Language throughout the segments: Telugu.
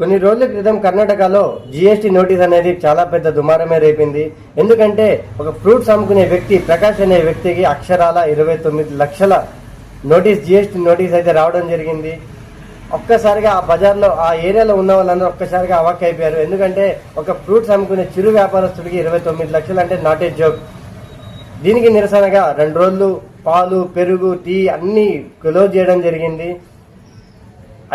కొన్ని రోజుల క్రితం కర్ణాటకలో జీఎస్టీ నోటీస్ అనేది చాలా పెద్ద దుమారమే రేపింది. ఎందుకంటే ఒక ఫ్రూట్స్ అమ్ముకునే వ్యక్తి ప్రకాష్ అనే వ్యక్తికి అక్షరాల ఇరవై తొమ్మిది లక్షల నోటీస్ జీఎస్టీ నోటీస్ అయితే రావడం జరిగింది. ఒక్కసారిగా ఆ బజార్లో ఆ ఏరియాలో ఉన్న వాళ్ళందరూ ఒక్కసారిగా అవాక్ అయిపోయారు. ఎందుకంటే ఒక ఫ్రూట్స్ అమ్ముకునే చిరు వ్యాపారస్తుడికి ఇరవై తొమ్మిది లక్షలు అంటే నాట్ ఏ జోక్ దీనికి నిరసనగా రెండు రోజులు పాలు పెరుగు టీ అన్నీ క్లోజ్ చేయడం జరిగింది.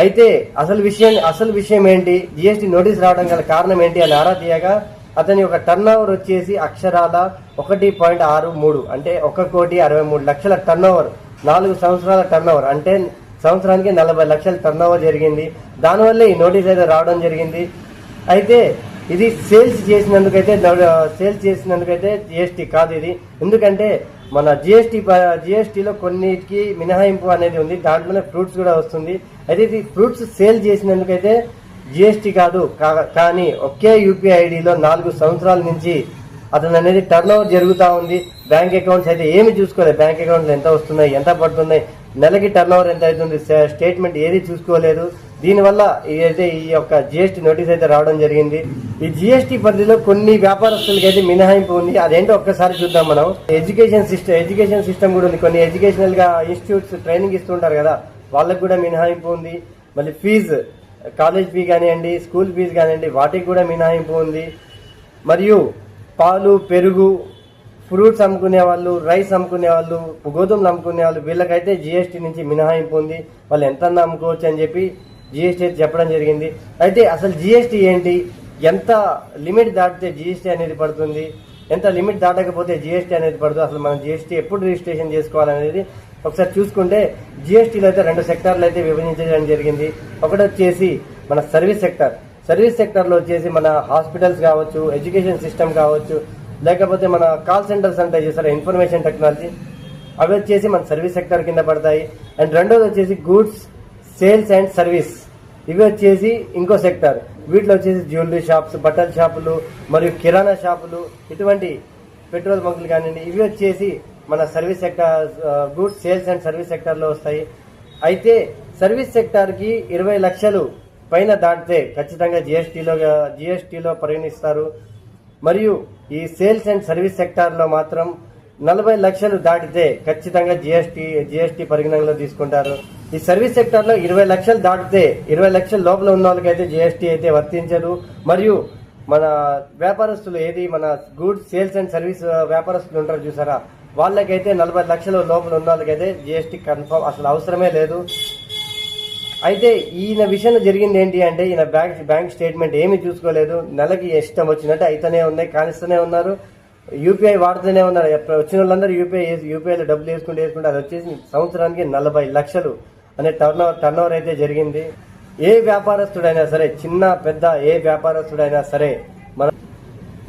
అయితే అసలు విషయం అసలు విషయం ఏంటి జిఎస్టీ నోటీస్ రావడం గల కారణం ఏంటి అని ఆరా తీయగా అతని ఒక టర్న్ ఓవర్ వచ్చేసి అక్షరాల ఒకటి పాయింట్ ఆరు మూడు అంటే ఒక కోటి అరవై మూడు లక్షల టర్న్ ఓవర్ నాలుగు సంవత్సరాల టర్న్ ఓవర్ అంటే సంవత్సరానికి నలభై లక్షల టర్న్ ఓవర్ జరిగింది. దానివల్లే ఈ నోటీస్ అయితే రావడం జరిగింది. అయితే ఇది సేల్స్ చేసినందుకైతే సేల్స్ చేసినందుకైతే జిఎస్టీ కాదు ఇది. ఎందుకంటే మన జిఎస్టీ జిఎస్టీలో కొన్నిటికి మినహాయింపు అనేది ఉంది. దాంట్లోనే ఫ్రూట్స్ కూడా వస్తుంది. అయితే ఇది ఫ్రూట్స్ సేల్ చేసినందుకైతే జిఎస్టీ కాదు. కానీ ఒకే యూపీఐ ఐడిలో నాలుగు సంవత్సరాల నుంచి అతను అనేది టర్న్ ఓవర్ జరుగుతూ ఉంది. బ్యాంక్ అకౌంట్స్ అయితే ఏమి చూసుకోలేదు. బ్యాంక్ అకౌంట్లు ఎంత వస్తున్నాయి ఎంత పడుతున్నాయి నెలకి టర్న్ ఓవర్ ఎంత అవుతుంది స్టేట్మెంట్ ఏది చూసుకోలేదు. దీనివల్ల అయితే ఈ యొక్క జిఎస్టీ నోటీస్ అయితే రావడం జరిగింది. ఈ జిఎస్టీ పరిధిలో కొన్ని వ్యాపారస్తులకి అయితే మినహాయింపు ఉంది. అదేంటో ఒక్కసారి చూద్దాం మనం. ఎడ్యుకేషన్ సిస్టమ్ ఎడ్యుకేషన్ సిస్టమ్ కూడా ఉంది. కొన్ని ఎడ్యుకేషనల్గా ఇన్స్టిట్యూట్స్ ట్రైనింగ్ ఇస్తుంటారు కదా వాళ్ళకి కూడా మినహాయింపు ఉంది. మళ్ళీ ఫీజు కాలేజ్ ఫీ కానివ్వండి స్కూల్ ఫీజు కానివ్వండి వాటికి కూడా మినహాయింపు ఉంది. మరియు పాలు పెరుగు ఫ్రూట్స్ అమ్ముకునే వాళ్ళు రైస్ అమ్ముకునే వాళ్ళు గోధుమలు అమ్ముకునే వాళ్ళు వీళ్ళకైతే జిఎస్టీ నుంచి మినహాయింపు ఉంది. వాళ్ళు ఎంత అమ్ముకోవచ్చు అని చెప్పి జిఎస్టీ చెప్పడం జరిగింది. అయితే అసలు జిఎస్టీ ఏంటి? ఎంత లిమిట్ దాటితే జిఎస్టీ అనేది పడుతుంది? ఎంత లిమిట్ దాటకపోతే జిఎస్టీ అనేది పడుతుంది అసలు మనం జిఎస్టీ ఎప్పుడు రిజిస్ట్రేషన్ చేసుకోవాలనేది ఒకసారి చూసుకుంటే జిఎస్టీలో అయితే రెండు సెక్టార్లు అయితే విభజించడం జరిగింది. ఒకటి వచ్చేసి మన సర్వీస్ సెక్టర్. సర్వీస్ సెక్టర్లో వచ్చేసి మన హాస్పిటల్స్ కావచ్చు ఎడ్యుకేషన్ సిస్టమ్ కావచ్చు లేకపోతే మన కాల్ సెంటర్స్ అంటే చేస్తారు ఇన్ఫర్మేషన్ టెక్నాలజీ. అవి వచ్చేసి మన సర్వీస్ సెక్టర్ కింద పడతాయి. అండ్ రెండోది వచ్చేసి గూడ్స్ సేల్స్ అండ్ సర్వీస్. ఇవి వచ్చేసి ఇంకో సెక్టర్. వీటిలో వచ్చేసి జ్యువెలరీ షాప్స్ బట్టల షాపులు మరియు కిరాణా షాపులు ఇటువంటి పెట్రోల్ బంకులు కానివ్వండి ఇవి వచ్చేసి మన service sector goods sales and service సెక్టర్లో వస్తాయి. అయితే సర్వీస్ సెక్టార్కి ఇరవై లక్షలు పైన దాటితే ఖచ్చితంగా జిఎస్టీలో జిఎస్టీలో పరిగణిస్తారు. మరియు ఈ సేల్స్ అండ్ సర్వీస్ సెక్టార్లో మాత్రం నలభై లక్షలు దాటితే ఖచ్చితంగా జిఎస్టీ జిఎస్టీ పరిగణనలో తీసుకుంటారు. ఈ సర్వీస్ సెక్టార్లో ఇరవై లక్షలు దాటితే ఇరవై లక్షల లోపల ఉన్న వాళ్ళకైతే జిఎస్టీ అయితే వర్తించదు. మరియు మన వ్యాపారస్తులు ఏది మన గూడ్స్ సేల్స్ అండ్ సర్వీస్ వ్యాపారస్తులు ఉంటారు చూసారా? వాళ్ళకైతే నలభై లక్షల లోపల ఉన్న వాళ్ళకైతే జిఎస్టీ కన్ఫర్మ్ అసలు అవసరమే లేదు. అయితే ఈయన విషయంలో జరిగింది ఏంటి అంటే ఈయన బ్యాంక్ బ్యాంక్ స్టేట్మెంట్ ఏమీ చూసుకోలేదు. నెలకి ఇష్టం వచ్చినట్టు అయితేనే ఉన్నాయి కానిస్తూనే ఉన్నారు. యూపీఐ వాడుతూనే ఉన్నారు. వచ్చిన వాళ్ళందరూ యూపీఐ యూపీఐలో డబ్బులు వేసుకుంటూ వేసుకుంటే అది వచ్చేసి సంవత్సరానికి నలభై లక్షలు అనే టర్న్ ఓవర్ టర్న్ ఓవర్ అయితే జరిగింది. ఏ వ్యాపారస్తుడైనా సరే చిన్న పెద్ద ఏ వ్యాపారస్తుడైనా సరే మన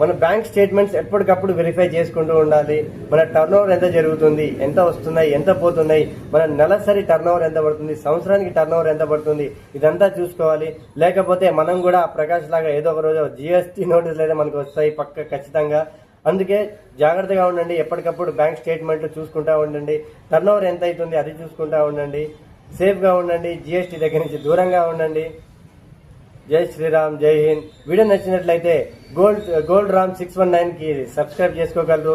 మన బ్యాంక్ స్టేట్మెంట్స్ ఎప్పటికప్పుడు వెరిఫై చేసుకుంటూ ఉండాలి. మన టర్న్ ఓవర్ ఎంత జరుగుతుంది ఎంత వస్తున్నాయి ఎంత పోతున్నాయి మన నెలసరి టర్న్ ఓవర్ ఎంత పడుతుంది సంవత్సరానికి టర్న్ ఓవర్ ఎంత పడుతుంది ఇదంతా చూసుకోవాలి. లేకపోతే మనం కూడా ప్రకాష్ లాగా ఏదో ఒక రోజు జిఎస్టీ నోటీసులు అయితే మనకు వస్తాయి పక్క ఖచ్చితంగా. అందుకే జాగ్రత్తగా ఉండండి. ఎప్పటికప్పుడు బ్యాంక్ స్టేట్మెంట్లు చూసుకుంటా ఉండండి. టర్న్ ఓవర్ ఎంత అవుతుంది అది చూసుకుంటా ఉండండి. సేఫ్గా ఉండండి. జిఎస్టీ దగ్గర నుంచి దూరంగా ఉండండి. జై శ్రీరామ్ జై హింద్. వీడియో నచ్చినట్లయితే gold gold Ram six one నైన్కి సబ్స్క్రైబ్ చేసుకోగలరు.